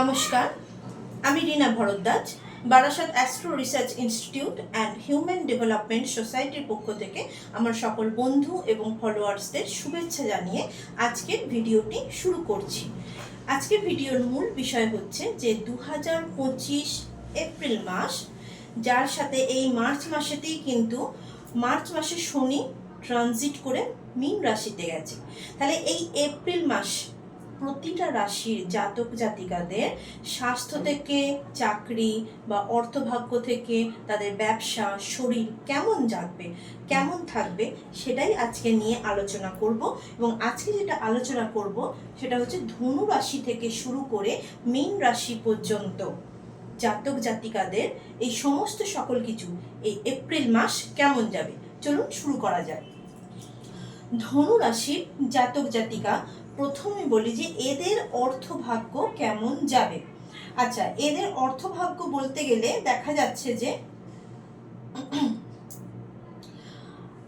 নমস্কার, আমি Rina Bhardwaj, Barasat astro research institute and human development সোসাইটির পক্ষ থেকে আমার সকল বন্ধু এবং ফলোয়ার্সদের শুভেচ্ছা জানিয়ে আজকের ভিডিওটি শুরু করছি। আজকের ভিডিওর মূল বিষয় হচ্ছে যে দু হাজার পঁচিশ এপ্রিল মাস, যার সাথে এই মার্চ মাসেতেই কিন্তু মার্চ মাসে শনি ট্রানজিট করে মীন রাশিতে গেছে। তাহলে এই এপ্রিল মাস প্রতিটা রাশির জাতক জাতিকাদের স্বাস্থ্য থেকে, চাকরি বা অর্থভাগ্য থেকে তাদের ব্যবসা, শরীর কেমন যাবে কেমন থাকবে সেটাই আজকে নিয়ে আলোচনা করব এবং আজকে যেটা আলোচনা করব সেটা হচ্ছে ধনু রাশি থেকে শুরু করে মীন রাশি পর্যন্ত জাতক জাতিকাদের এই সমস্ত সকল কিছু এই এপ্রিল মাস কেমন যাবে? চলুন শুরু করা যায় ধনু রাশির জাতক জাতিকা প্রথমে বলি যে এদের অর্থভাগ্য কেমন যাবে? আচ্ছা এদের অর্থভাগ্য বলতে গেলে দেখা যাচ্ছে যে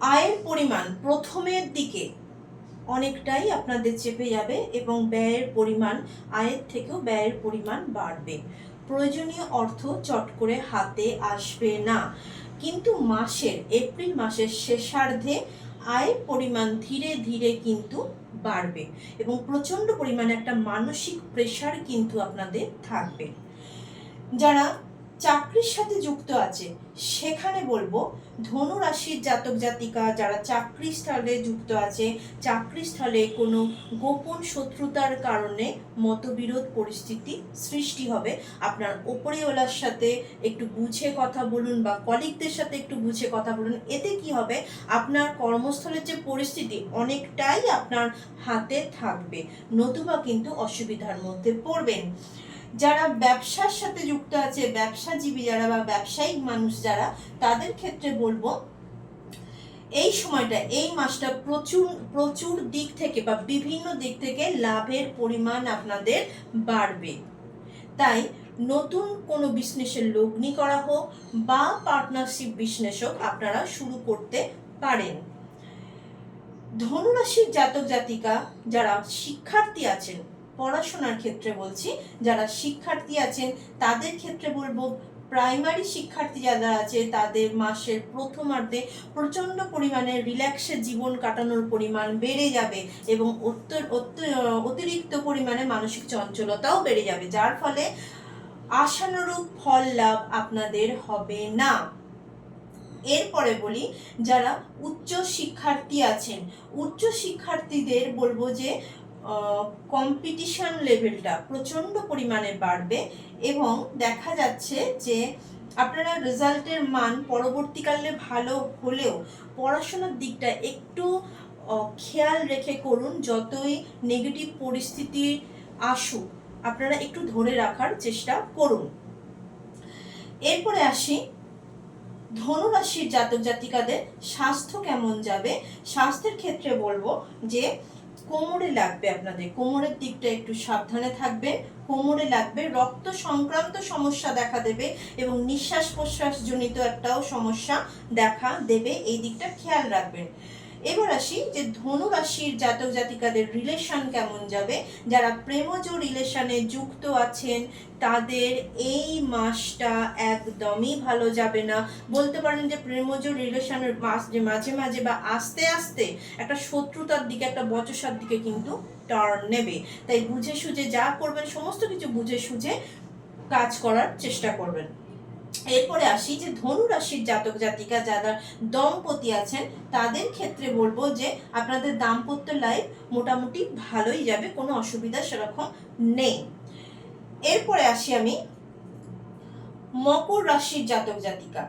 আয়ের পরিমাণ প্রথমের দিকে অনেকটাই আপনাদের চেপে যাবে এবং ব্যয়ের পরিমাণ, আয়ের থেকেও ব্যয়ের পরিমাণ বাড়বে। প্রয়োজনীয় অর্থ চট করে হাতে আসবে না। কিন্তু মাসের, এপ্রিল মাসের শেষার্ধে আয়ের পরিমাণ ধীরে ধীরে কিন্তু বাড়বে এবং প্রচণ্ড পরিমাণে একটা মানসিক প্রেশার কিন্তু আপনাদের থাকবে। যারা চাকরির সাথে যুক্ত আছে। সেখানে বলব ধনু রাশির জাতক জাতিকা যারা চাকরি স্থলে যুক্ত আছে, চাকরি স্থলে কোনো গোপন শত্রুতার কারণে মতবিরোধ পরিস্থিতি সৃষ্টি হবে। আপনার ওপরেওয়ালার সাথে একটু বুঝে কথা বলুন বা কলিগদের সাথে একটু বুঝে কথা বলুন, এতে কি হবে? আপনার কর্মস্থলের যে পরিস্থিতি, অনেকটাই আপনার হাতে থাকবে, নতুবা কিন্তু অসুবিধার মধ্যে পড়বেন। যারা ব্যবসার সাথে যুক্ত আছে, ব্যবসাজীবী যারা বা ব্যবসায়িক মানুষ যারা, তাদের ক্ষেত্রে বলব, এই সময়টা, এই মাসটা প্রচুর প্রচুর দিক থেকে বা বিভিন্ন দিক থেকে লাভের পরিমাণ আপনাদের বাড়বে। তাই নতুন কোনো বিজনেসের লগ্নি করা হোক বা পার্টনারশিপ বিজনেস হোক আপনারা শুরু করতে পারেন। ধনুরাশির জাতক জাতিকা যারা শিক্ষার্থী আছেন পড়াশোনার ক্ষেত্রে বলছি, যারা শিক্ষার্থী আছেন, তাদের ক্ষেত্রে বলব প্রাইমারি শিক্ষার্থী যারা আছে, তাদের মাসের প্রথমার্ধে প্রচণ্ড পরিমাণে রিল্যাক্সে জীবন কাটানোর পরিমাণ বেড়ে যাবে এবং অতিরিক্ত পরিমাণে মানসিক চঞ্চলতাও বেড়ে যাবে, যার ফলে আশানুরূপ ফল লাভ আপনাদের হবে না। এরপরে বলি, যারা উচ্চ শিক্ষার্থী আছেন, উচ্চ শিক্ষার্থীদের বলব যে কম্পিটিশন লেভেলটা প্রচণ্ড পরিমাণে বাড়বে এবং দেখা যাচ্ছে যে আপনারা রেজাল্টের মান পরবর্তীকালে ভালো হলেও পড়াশোনার দিকটা একটু খেয়াল রেখে করুন যতই নেগেটিভ পরিস্থিতি আসুক। আপনারা একটু ধরে রাখার চেষ্টা করুন। এরপরে আসি, ধনুরাশির জাতক জাতিকাদের স্বাস্থ্য কেমন যাবে? স্বাস্থ্যের ক্ষেত্রে বলব যে কোমরে লাগবে আপনাদের। কোমরের দিকটা একটু সাবধানে থাকবে। কোমরে লাগবে, রক্ত সংক্রান্ত সমস্যা দেখা দেবে এবং নিঃশ্বাস প্রশ্বাসজনিত একটাও সমস্যা দেখা দেবে। এই দিকটা খেয়াল রাখবেন। এবার আসি যে ধনু রাশির জাতক জাতিকাদের রিলেশন কেমন যাবে? যারা প্রেমজ রিলেশনে যুক্ত আছেন, তাদের এই মাসটা একদমই ভালো যাবে না। বলতে পারেন যে প্রেমজ রিলেশনের মাস যে মাঝে মাঝে বা আস্তে আস্তে একটা শত্রুতার দিকে, একটা বচসার দিকে কিন্তু টার্ন নেবে। তাই বুঝে সুঝে যা করবেন, সমস্ত কিছু বুঝে সুঝে কাজ করার চেষ্টা করবেন। এরপরে আসি যে ধনু রাশির জাতক জাতিকা যারা দম্পতি আছেন, তাদের ক্ষেত্রে বলব যে আপনাদের দাম্পত্য লাইফ মোটামুটি ভালোই যাবে, কোনো অসুবিধা সেরকম নেই। এরপরে আসি আমি মকর রাশির জাতক জাতিকা।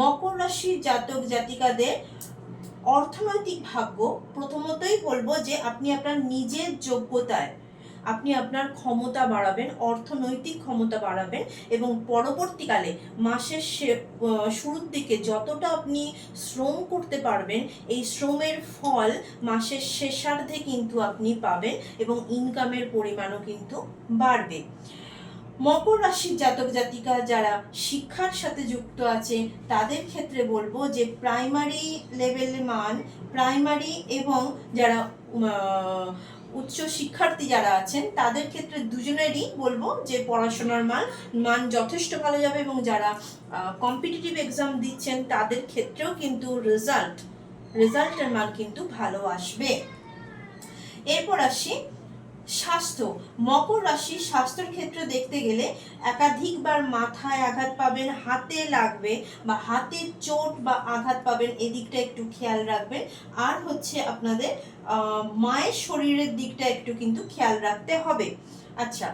মকর রাশির জাতক জাতিকাদের অর্থনৈতিক ভাগ্য প্রথমতই বলব যে আপনি আপনার নিজের যোগ্যতায় আপনি আপনার ক্ষমতা বাড়াবেন, অর্থনৈতিক ক্ষমতা বাড়াবেন এবং পরবর্তীকালে মাসের শুরুর দিকে যতটা আপনি শ্রম করতে পারবেন, এই শ্রমের ফল মাসের শেষার্ধে কিন্তু আপনি পাবেন এবং ইনকামের পরিমাণও কিন্তু বাড়বে। মকর রাশির জাতক জাতিকা যারা শিক্ষার সাথে যুক্ত আছে, তাদের ক্ষেত্রে বলব যে প্রাইমারি লেভেলের মান প্রাইমারি এবং যারা উচ্চ শিক্ষার্থী যারা আছেন, তাদের ক্ষেত্রে দুজনেরই বলব যে পড়াশোনার মান মান যথেষ্ট ভালো যাবে এবং যারা কম্পিটিটিভ এক্সাম দিচ্ছেন, তাদের ক্ষেত্রেও কিন্তু রেজাল্ট রেজাল্টের মান কিন্তু ভালো আসবে। এরপর আসি স্বাস্থ্য। মকর রাশির স্বাস্থ্যের ক্ষেত্রে দেখতে গেলে একাধিকবার মাথায় আঘাত পাবেন, হাতে লাগবে বা হাতের চোট বা আঘাত পাবেন, এদিকটা একটু খেয়াল রাখবেন। আর হচ্ছে আপনাদের মায়ের শরীরের দিকটা একটু কিন্তু খেয়াল রাখতে হবে। আচ্ছা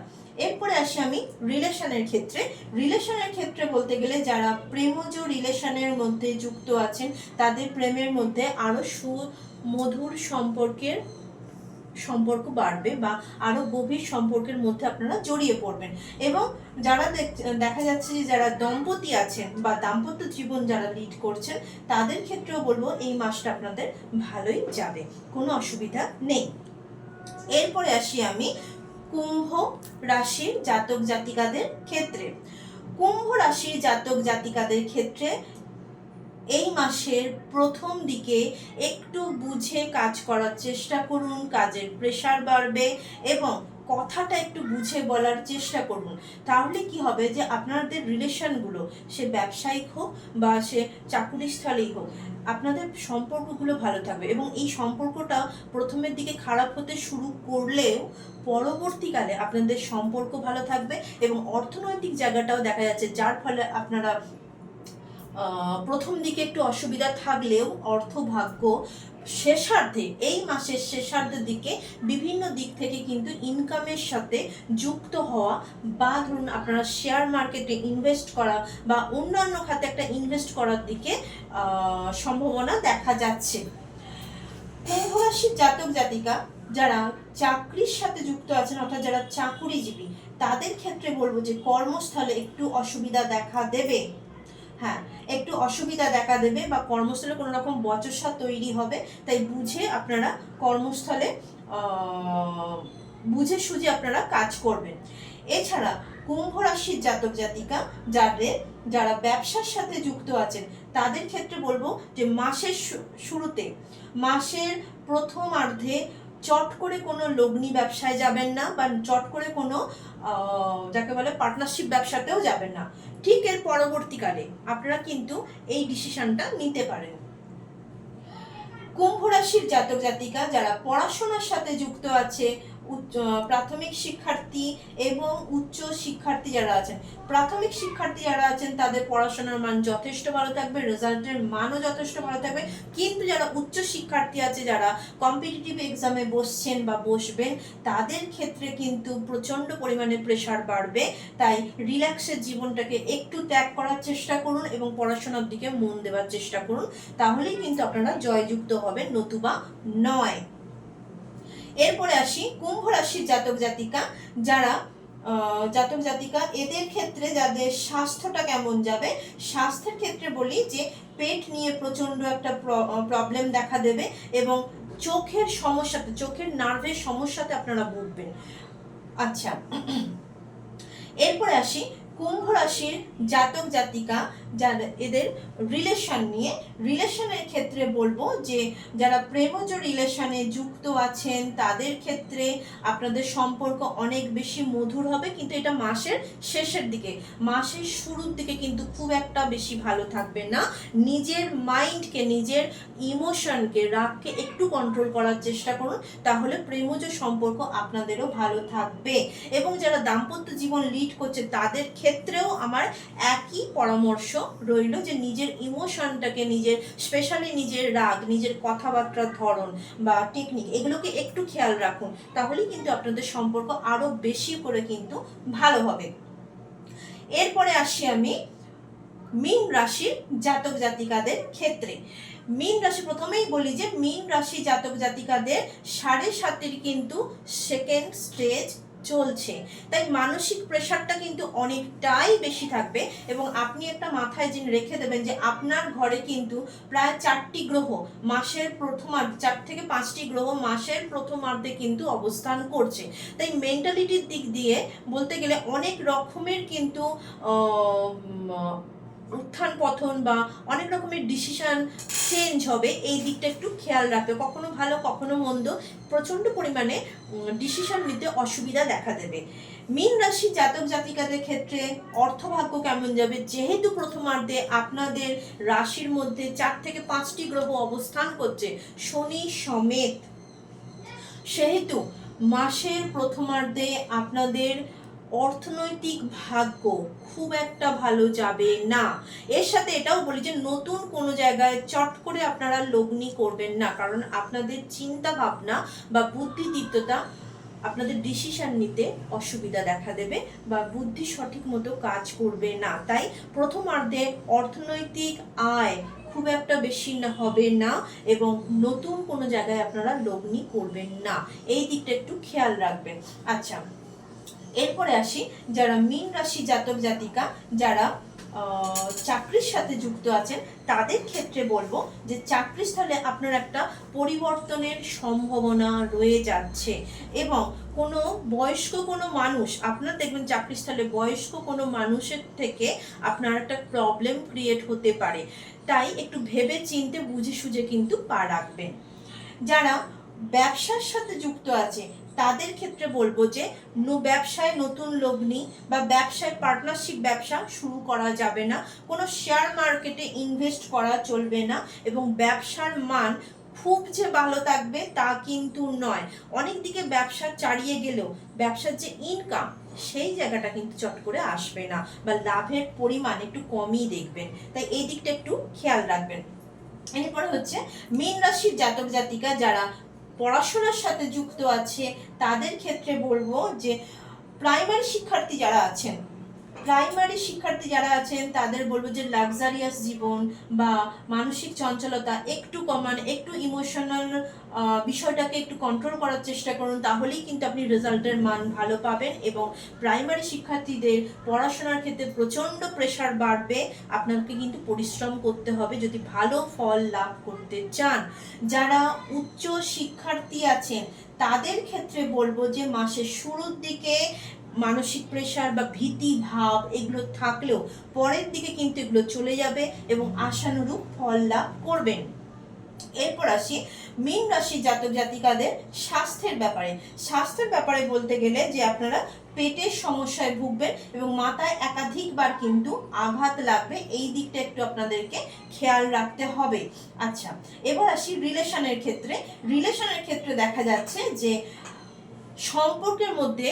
এরপরে আসি আমি রিলেশনের ক্ষেত্রে। রিলেশনের ক্ষেত্রে বলতে গেলে যারা প্রেমজ রিলেশনের মধ্যে যুক্ত আছেন, তাদের প্রেমের মধ্যে আরও সুমধুর সম্পর্কের সম্পর্ক বাড়বে বা আরও গভীর সম্পর্কের মধ্যে আপনারা জড়িয়ে পড়বেন। এবং যারা দেখা যাচ্ছে যে যারা দম্পতি আছেন বা দাম্পত্য জীবন যারা লিড করছেন, তাদের ক্ষেত্রেও বলব এই মাসটা আপনাদের ভালোই যাবে, কোনো অসুবিধা নেই। এরপরে আসি আমি কুম্ভ রাশির জাতক জাতিকাদের ক্ষেত্রে। কুম্ভ রাশির জাতক জাতিকাদের ক্ষেত্রে এই মাসের প্রথম দিকে একটু বুঝে কাজ করার চেষ্টা করুন, কাজের প্রেশার বাড়বে এবং কথাটা একটু বুঝে বলার চেষ্টা করুন। তাহলে কি হবে যে আপনাদের রিলেশনগুলো সে ব্যবসায়িক হোক বা সে চাকুরি স্থলেই হোক, আপনাদের সম্পর্কগুলো ভালো থাকবে এবং এই সম্পর্কটা প্রথমের দিকে খারাপ হতে শুরু করলেও পরবর্তীকালে আপনাদের সম্পর্ক ভালো থাকবে এবং অর্থনৈতিক জায়গাটাও দেখা যাচ্ছে, যার ফলে আপনারা প্রথম দিকে একটু অসুবিধা থাকলেও অর্থভাগ্য শেষার্ধে, এই মাসের শেষার্ধের দিকে বিভিন্ন দিক থেকে কিন্তু ইনকামের সাথে যুক্ত হওয়া বা ধরুন আপনারা শেয়ার মার্কেটে ইনভেস্ট করা বা অন্যান্য খাতে একটা ইনভেস্ট করার দিকে সম্ভাবনা দেখা যাচ্ছে। কুম্ভ রাশির জাতক জাতিকা যারা চাকরির সাথে যুক্ত আছেন অর্থাৎ যারা চাকুরিজীবী, তাদের ক্ষেত্রে বলব যে কর্মস্থলে একটু অসুবিধা দেখা দেবে। হ্যাঁ একটু অসুবিধা দেখা দেবে বা কর্মস্থলে কোনো রকম বচসা তৈরি হবে, তাই বুঝে আপনারা কর্মস্থলে বুঝে সুঝে আপনারা কাজ করবেন। এছাড়া কুম্ভ রাশির জাতক জাতিকা যাদের, যারা ব্যবসার সাথে যুক্ত আছেন, তাদের ক্ষেত্রে বলব যে মাসের শুরুতে, মাসের প্রথমার্ধে চট করে কোনো লগ্নি ব্যবসায় যাবেন না বা চট করে কোনো যাকে বলে পার্টনারশিপ ব্যবসাতেও যাবেন না। ঠিক এর পরবর্তীকালে আপনারা কিন্তু এই ডিসিশনটা নিতে পারেন। কুম্ভ রাশির জাতক জাতিকা যারা পড়াশোনার সাথে যুক্ত আছে প্রাথমিক শিক্ষার্থী এবং উচ্চ শিক্ষার্থী যারা আছেন। প্রাথমিক শিক্ষার্থী যারা আছেন, তাদের পড়াশোনার মান যথেষ্ট ভালো থাকবে রেজাল্টের মানও যথেষ্ট ভালো থাকবে। কিন্তু যারা উচ্চ শিক্ষার্থী আছে, যারা কম্পিটিটিভ এক্সামে বসছেন বা বসবেন, তাদের ক্ষেত্রে কিন্তু প্রচণ্ড পরিমাণে প্রেশার বাড়বে। তাই রিল্যাক্সের জীবনটাকে একটু ত্যাগ করার চেষ্টা করুন এবং পড়াশোনার দিকে মন দেওয়ার চেষ্টা করুন। তাহলেই কিন্তু আপনারা জয়যুক্ত হবেন নতুবা নয়। এরপরে আসি কুম্ভ রাশির জাতক জাতিকা, যারা জাতক জাতিকা, এদের ক্ষেত্রে যাদের স্বাস্থ্যটা কেমন যাবে, স্বাস্থ্যের ক্ষেত্রে বলি যে পেট নিয়ে প্রচণ্ড একটা প্রবলেম দেখা দেবে এবং চোখের সমস্যাতে চোখের নার্ভের সমস্যাতে আপনারা ভুগবেন। আচ্ছা এরপরে আসি কুম্ভ রাশির জাতক জাতিকা যারা এদের রিলেশন নিয়ে রিলেশনের ক্ষেত্রে বলব যে যারা প্রেমজ রিলেশনে যুক্ত আছেন, তাদের ক্ষেত্রে আপনাদের সম্পর্ক অনেক বেশি মধুর হবে, কিন্তু এটা মাসের শেষের দিকে। মাসের শুরুর দিকে কিন্তু খুব একটা বেশি ভালো থাকবে না। নিজের মাইন্ডকে নিজের ইমোশনকে রাগকে একটু কন্ট্রোল করার চেষ্টা করুন, তাহলে প্রেমজ সম্পর্ক আপনাদেরও ভালো থাকবে। এবং যারা দাম্পত্য জীবন লিড করছে, তাদের ক্ষেত্রেও আমার একই পরামর্শ রইল যে নিজের ইমোশনটাকে নিজের স্পেশালি নিজের রাগ, নিজের কথাবার্তার ধরন বা টেকনিক এগুলোকে একটু খেয়াল রাখুন। তাহলেই কিন্তু আপনাদের সম্পর্ক আরও বেশি করে কিন্তু ভালো হবে। এরপরে আসি আমি মীন রাশির জাতক জাতিকাদের ক্ষেত্রে। মীন রাশি প্রথমেই বলি যে, মীন রাশি জাতক জাতিকাদের সাড়ে সাতের কিন্তু সেকেন্ড স্টেজ চলছে। তাই মানসিক প্রেশারটা কিন্তু অনেকটাই বেশি থাকবে এবং আপনি একটা মাথায় যিনি রেখে দেবেন যে আপনার ঘরে কিন্তু প্রায় চারটি গ্রহ, মাসের প্রথমার্ধ, চার থেকে পাঁচটি গ্রহ মাসের প্রথমার্ধে কিন্তু অবস্থান করছে। তাই মেন্টালিটির দিক দিয়ে বলতে গেলে অনেক রকমের কিন্তু উত্থান পতন বা অনেক রকমের ডিসিশান চেঞ্জ হবে, এই দিকটা একটু খেয়াল রাখবে। কখনো ভালো, কখনো মন্দ, প্রচণ্ড পরিমাণে ডিসিশান নিতে অসুবিধা দেখা দেবে। মীন রাশি জাতক জাতিকাদের ক্ষেত্রে অর্থভাগ্য কেমন যাবে? যেহেতু প্রথমার্ধে আপনাদের রাশির মধ্যে চার থেকে পাঁচটি গ্রহ অবস্থান করছে, শনি সমেত। সেহেতু মাসের প্রথমার্ধে আপনাদের অর্থনৈতিক ভাগ্য খুব একটা ভালো যাবে না। এর সাথে এটাও বলি যে নতুন কোনো জায়গায় চট করে আপনারা লগ্নি করবেন না, কারণ আপনাদের চিন্তা ভাবনা বা বুদ্ধিদীপ্ততা আপনাদের ডিসিশন নিতে অসুবিধা দেখা দেবে বা বুদ্ধি সঠিক মতো কাজ করবে না। তাই প্রথমার্ধে অর্থনৈতিক আয় খুব একটা বেশি হবে না এবং নতুন কোনো জায়গায় আপনারা লগ্নি করবেন না। এই দিকটা একটু খেয়াল রাখবেন। আচ্ছা এরপরে আসি, যারা মীন রাশি জাতক জাতিকা, যারা চাকরির সাথে যুক্ত আছেন, তাদের ক্ষেত্রে বলব যে চাকরিস্থলে আপনার একটা পরিবর্তনের সম্ভাবনা রয়ে যাচ্ছে। এবং কোনো বয়স্ক কোনো মানুষ, আপনার দেখবেন চাকরিস্থলে বয়স্ক কোনো মানুষের থেকে আপনার একটা প্রবলেম ক্রিয়েট হতে পারে। তাই একটু ভেবে চিনতে, বুঝে সুঝে কিন্তু পা রাখবেন। যারা ব্যবসার সাথে যুক্ত আছে তাদের ক্ষেত্রে বলব যে ব্যবসায় নতুন লগ্নি বা ব্যবসায় পার্টনারশিপ ব্যবসা শুরু করা যাবে না। কোনো শেয়ার মার্কেটে ইনভেস্ট করা চলবে না এবং ব্যবসার মান খুব যে ভালো থাকবে তা কিন্তু নয়। অনেক দিকে ব্যবসা চালিয়ে গেলেও ব্যবসার যে ইনকাম সেই জায়গাটা কিন্তু চট করে আসবে না বা লাভের পরিমাণ একটু কমই দেখবেন। তাই এই দিকটা একটু খেয়াল রাখবেন। এরপরে হচ্ছে, মীন রাশির জাতক জাতিকা যারা পড়াশোনার সাথে যুক্ত আছে তাদের ক্ষেত্রে বলব যে প্রাইমারি শিক্ষার্থী যারা আছেন প্রাইমারি শিক্ষার্থী যারা আছেন, তাদের বলব যে লাক্সারিয়াস জীবন বা মানসিক চঞ্চলতা একটু কমান, একটু ইমোশনাল বিষয়টাকে একটু কন্ট্রোল করার চেষ্টা করুন, তাহলেই কিন্তু আপনি রেজাল্টের মান ভালো পাবেন এবং প্রাইমারি শিক্ষার্থীদের পড়াশোনার ক্ষেত্রে প্রচণ্ড প্রেশার বাড়বে। আপনাকে কিন্তু পরিশ্রম করতে হবে যদি ভালো ফল লাভ করতে চান। যারা উচ্চ শিক্ষার্থী আছেন, তাদের ক্ষেত্রে বলব যে মাসের শুরুর দিকে মানসিক প্রেশার বা ভীতি, ভাব এগুলো থাকলেও পরের দিকে কিন্তু এগুলো চলে যাবে এবং আশানুরূপ ফল লাভ করবেন। এরপর আসি মীন রাশি জাতক জাতিকাদের স্বাস্থ্যের ব্যাপারে। স্বাস্থ্যের ব্যাপারে বলতে গেলে যে আপনারা পেটের সমস্যায় ভুগবেন এবং মাথায় একাধিকবার কিন্তু আঘাত লাগবে, এই দিকটা একটু আপনাদেরকে খেয়াল রাখতে হবে। আচ্ছা এবার আসি রিলেশনের ক্ষেত্রে। রিলেশনের ক্ষেত্রে দেখা যাচ্ছে যে সম্পর্কের মধ্যে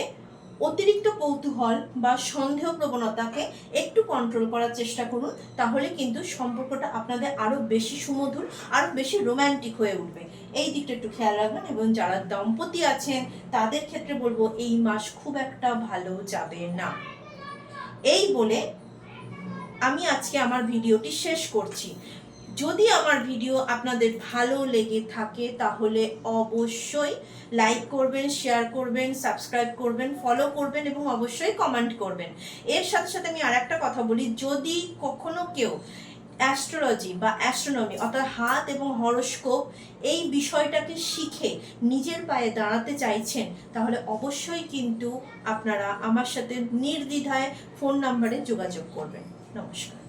অতিরিক্ত কৌতূহল বা সন্দেহ প্রবণতাকে একটু কন্ট্রোল করার চেষ্টা করুন, তাহলে কিন্তু সম্পর্কটা আপনাদের আরও বেশি সুমধুর আরও বেশি রোমান্টিক হয়ে উঠবে। এই দিকটা একটু খেয়াল রাখবেন এবং যারা দম্পতি আছেন, তাদের ক্ষেত্রে বলব এই মাস খুব একটা ভালো যাবে না। এই বলে আমি আজকে আমার ভিডিওটি শেষ করছি। যদি আমার ভিডিও আপনাদের ভালো লেগে থাকে, তাহলে অবশ্যই লাইক করবেন শেয়ার করবেন সাবস্ক্রাইব করবেন ফলো করবেন এবং অবশ্যই কমেন্ট করবেন। এর সাথে সাথে আমি আর একটা কথা বলি, যদি কখনো কেউ অ্যাস্ট্রোলজি বা অ্যাস্ট্রোনমি অর্থাৎ হাত এবং হরস্কোপ এই বিষয়টাকে শিখে নিজের পায়ে দাঁড়াতে চাইছেন, তাহলে অবশ্যই কিন্তু আপনারা আমার সাথে নির্দ্বিধায় ফোন নাম্বারে যোগাযোগ করবেন। নমস্কার।